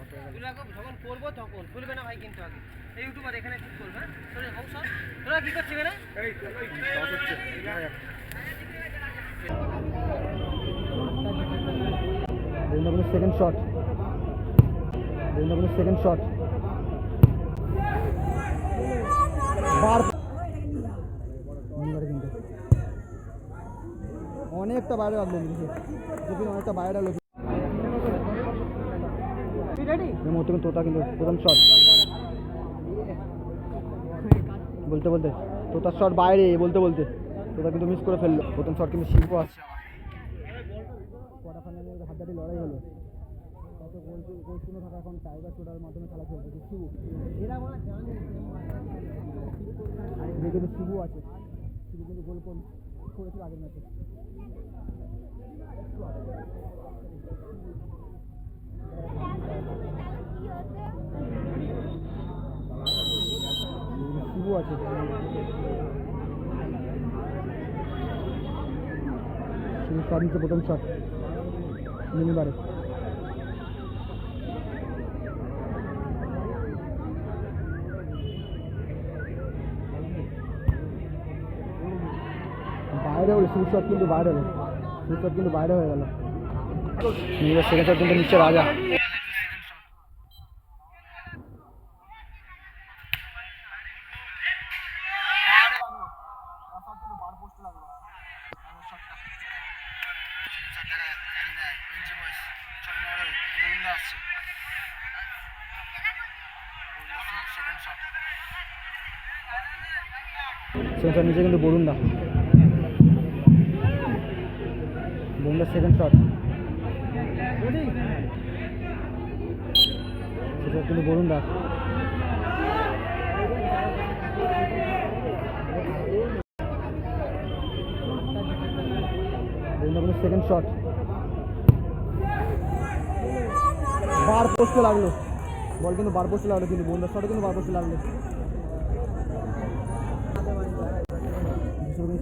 এগুলো যখন করব তখন। খুলবে না ভাই কিন্তু আগে। এই ইউটিউবার এখানে ঠিক করবে হ্যাঁ? তোরা তোরা কি করছিস এখানে? বৃন্দাবনের সেকেন্ড শট সেকেন্ড শট অনেকটা বাইরে কিন্তু। অনেকটা বাইরে মধ্যে কিন্তু তোতা কিন্তু প্রথম শট বলতে বলতে, তোতার শট বাইরে, বলতে বলতে। তোতা কিন্তু মিস করে ফেলল। প্রথম শট কিন্তু শিল্প আসছে কোয়ার্টার ফাইনালের লড়াই হলো। গোল থাকা এখন টাইগার চোটার মাধ্যমে কিন্তু শিবু আছে। শিবু কিন্তু গোল করেছিল আগের ম্যাচে শিবু আছে শিবু শট নিচ্ছে প্রথম শট মিনিবারে বাইরে হলো শিবু শট কিন্তু বাইরে হলো শিবু শট কিন্তু বাইরে হয়ে গেল নিজের সেকেন্ড শট কিন্তু নিচ্ছে রাজা সেকেন্ড শট নিচে কিন্তু বরুণদা বরুণদার সেকেন্ড শট সেটা কিন্তু বরুণদা বরুণদা কিন্তু সেকেন্ড শট বার পোস্টে লাগল। বল কিন্তু বার পোস্টে লাগল কিন্তু বরুণদার শটে কিন্তু বার পোস্টে লাগল।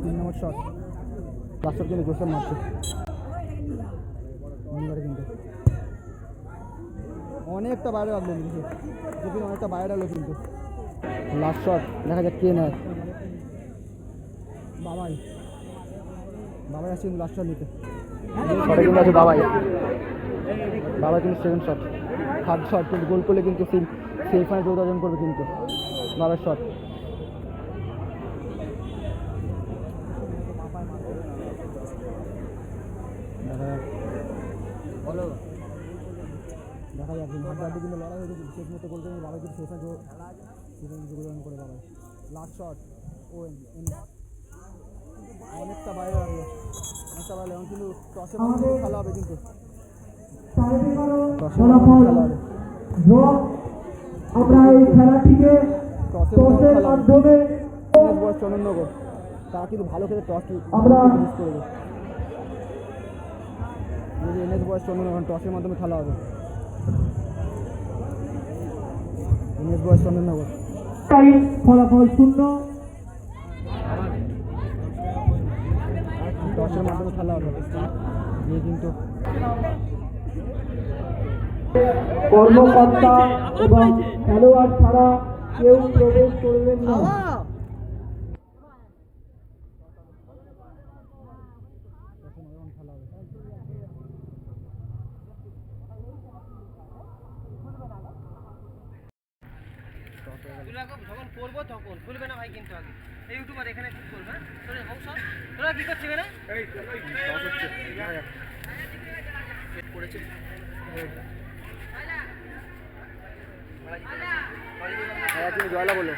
তিন নম্বর শট লাস্ট কিন্তু জোসেফ মারছে। কিন্তু। অনেকটা বাইরে রাখল কিন্তু। অনেকটা বাইরে লাগল কিন্তু। লাস্ট শট দেখা যাক কে নেয়। বাবাই। বাবাই আসছে কিন্তু লাস্ট শট নিতে। শটে কিন্তু আছে বাবাই। বাবাই কিন্তু সেকেন্ড শট থার্ড শট কিন্তু গোল করলে কিন্তু সেম সেমিফাইনাল চৌদ্দ অর্জন করবে কিন্তু। বাবার শট দেখা যাক যাক কিন্তু লড়াই হয়েছে শেষ মতো গোল করে বাবা কিন্তু শেষ করে বাবা লাস্ট শট ও অনেকটা বাইরে রাখল অনেকটা এখন কিন্তু টসের মধ্যে খেলা হবে কিন্তু। হবে। আমরা এই খেলাটিকে টসের মাধ্যমে চন্দননগর তারা কিন্তু ভালো খেলে টস আমরা- মিস করবে এনএস বয়স চন্দননগর টসের মাধ্যমে খেলা হবে। এনএস বয়স চন্দননগর ফলাফল শূন্য। টসের ব্যবস্থা কিন্তু কর্মকর্তা এবং খেলোয়াড় ছাড়া কেউ প্রবেশ করবেন না টসের মাধ্যমে খেলা হবে এগুলো যখন করব তখন খুলবে না ভাই কিন্তু আগে এই ইউটিউবার এখানে ঠিক করবে হ্যাঁ তোরা হোক সব তোরা কি করছিস না করেছে জয়লা বলো